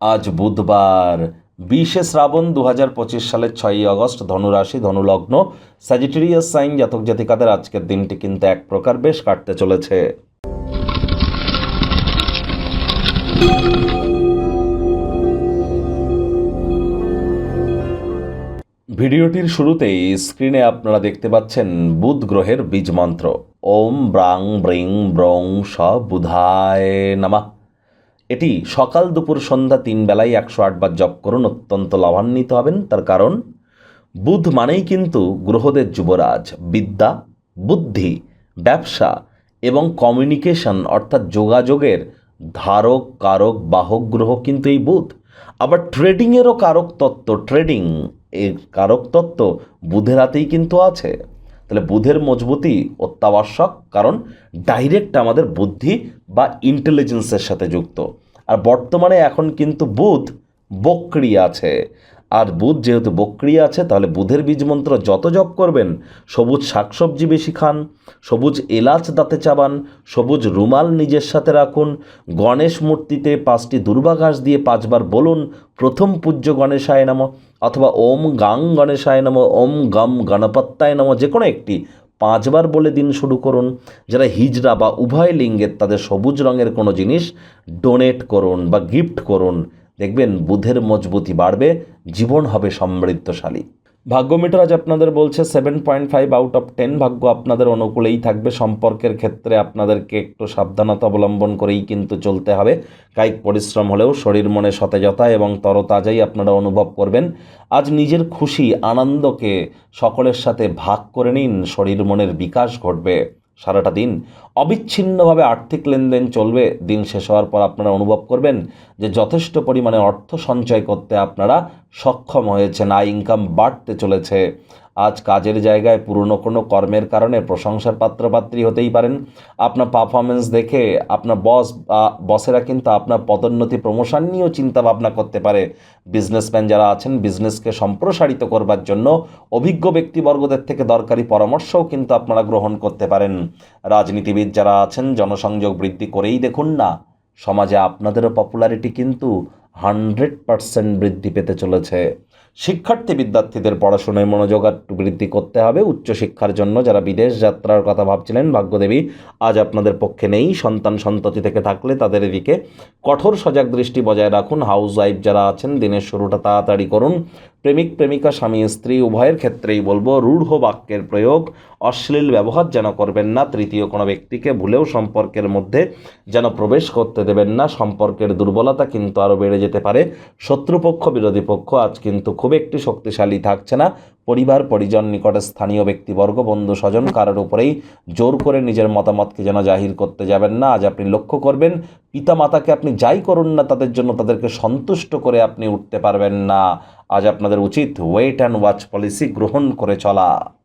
আজ বুধবার, বিশে শ্রাবণ দু হাজার পঁচিশ সালের ছয়ই আগস্ট, ধনুরাশি, ধনুলগ্ন স্যাজিটেরিয়াস সাইন জাতক জাতিকাদের আজকের দিনটি কিন্তু এক প্রকার বেশ কাটতে চলেছে। ভিডিওটির শুরুতেই স্ক্রিনে আপনারা দেখতে পাচ্ছেন বুধ গ্রহের বীজ মন্ত্র। ওম ব্রাং ব্রিং ব্রং স বুধায় নামা। এটি সকাল দুপুর সন্ধ্যা তিন বেলায় একশো আটবার জপ করুন, অত্যন্ত লাভান্বিত হবেন। তার কারণ, বুধ মানেই কিন্তু গ্রহদের যুবরাজ, বিদ্যা, বুদ্ধি, ব্যবসা এবং কমিউনিকেশন অর্থাৎ যোগাযোগের ধারক, কারক, বাহক গ্রহ কিন্তু এই বুধ। আবার ট্রেডিংয়েরও কারক তত্ত্ব ট্রেডিং এর কারক তত্ত্ব বুধের হাতেই কিন্তু আছে। তাহলে বুধের মজবুতি অত্যাবশ্যক, কারণ ডাইরেক্ট আমাদের বুদ্ধি বা ইন্টেলিজেন্সের সাথে যুক্ত। আর বর্তমানে এখন কিন্তু বুধ বক্রি আছে। আর বুধ যেহেতু বক্রি আছে, তাহলে বুধের বীজ মন্ত্র যত জপ করবেন, সবুজ শাকসবজি বেশি খান, সবুজ এলাচ দাঁতে চাবান, সবুজ রুমাল নিজের সাথে রাখুন, গণেশ মূর্তিতে পাঁচটি দুর্বা ঘাস দিয়ে পাঁচবার বলুন, প্রথম পূজ্য গণেশায় নম। অথবা ওম গাং গণেশায় নম, ওম গম গণপত্তায় নম, যে কোনো একটি পাঁচবার বলে দিন শুরু করুন। যারা হিজড়া বা উভয় লিঙ্গের তাদের সবুজ রঙের কোনো জিনিস ডোনেট করুন বা গিফট করুন। দেখবেন বুধের মজবুতি বাড়বে, জীবন হবে সমৃদ্ধশালী। ভাগ্য মিটার আজ আপনাদের বলছে seven point five out of ten ভাগ্য আপনাদের অনুকূলেই থাকবে। সম্পর্কের ক্ষেত্রে আপনাদেরকে একটু সাবধানতা অবলম্বন করেই কিন্তু চলতে হবে। কায়িক পরিশ্রম হলেও শরীর মনে সতেজতা এবং তরতাজাই আপনারা অনুভব করবেন। আজ নিজের খুশি, আনন্দকে সকলের সাথে ভাগ করে নিন। শরীর মনের বিকাশ ঘটবে সারাটা দিন। অবিচ্ছিন্নভাবে আর্থিক লেনদেন চলবে। দিন শেষ হওয়ার পর আপনারা অনুভব করবেন যে যথেষ্ট পরিমাণে অর্থ সঞ্চয় করতে আপনারা সক্ষম হয়েছেন আয় ইনকাম বাড়তে চলেছে। আজ কাজের জায়গায় পুরনো কোনো কর্মের কারণে প্রশংসার পাত্রপাত্রী হতেই পারেন। আপনার পারফরমেন্স দেখে আপনার বস বসেরা কিন্তু আপনার পদোন্নতি প্রমোশন নিয়েও চিন্তাভাবনা করতে পারে। বিজনেসম্যান যারা আছেন বিজনেসকে সম্প্রসারিত করবার জন্য অভিজ্ঞ ব্যক্তিবর্গদের থেকে দরকারি পরামর্শও কিন্তু আপনারা গ্রহণ করতে পারেন। রাজনীতিবিদ যারা আছেন, জনসংযোগ বৃদ্ধি করেই দেখুন না, সমাজে আপনাদেরও পপুলারিটি কিন্তু হান্ড্রেড পারসেন্ট বৃদ্ধি পেতে চলেছে। শিক্ষার্থী বিদ্যার্থীদের পড়াশোনায় মনোযোগ একটু বৃদ্ধি করতে হবে। উচ্চশিক্ষার জন্য যারা বিদেশ যাত্রার কথা ভাবছিলেন, ভাগ্যদেবী, আজ আপনাদের পক্ষে নেই। সন্তান সন্ততি থেকে থাকলে তাদের এদিকে কঠোর সজাগ দৃষ্টি বজায় রাখুন। হাউস ওয়াইফ যারা আছেন, দিনের শুরুটা তাড়াতাড়ি করুন। প্রেমিক, প্রেমিকা, স্বামী, স্ত্রী, উভয়ের ক্ষেত্রেই বলব, রূঢ় বাক্যের প্রয়োগ অশ্লীল ব্যবহার যেন করবেন না, তৃতীয় কোনো ব্যক্তিকে ভুলেও সম্পর্কের মধ্যে যেন প্রবেশ করতে দেবেন না, সম্পর্কের দুর্বলতা কিন্তু আরও বেড়ে যেতে পারে। শত্রুপক্ষ, বিরোধী পক্ষ, আজ কিন্তু খুব একটি শক্তিশালী থাকছে না। পরিবার, পরিজন, নিকটে স্থানীয় ব্যক্তিবর্গ, বন্ধু, স্বজন কারোর উপরেই জোর করে নিজের মতামতকে যেন জাহির করতে যাবেন না। আজ আপনি লক্ষ্য করবেন পিতা মাতাকে আপনি যাই করুন না, তাদের জন্য তাদেরকে সন্তুষ্ট করে আপনি উঠতে পারবেন না। আজ আপনাদের উচিত ওয়েট অ্যান্ড ওয়াচ পলিসি গ্রহণ করে চলা।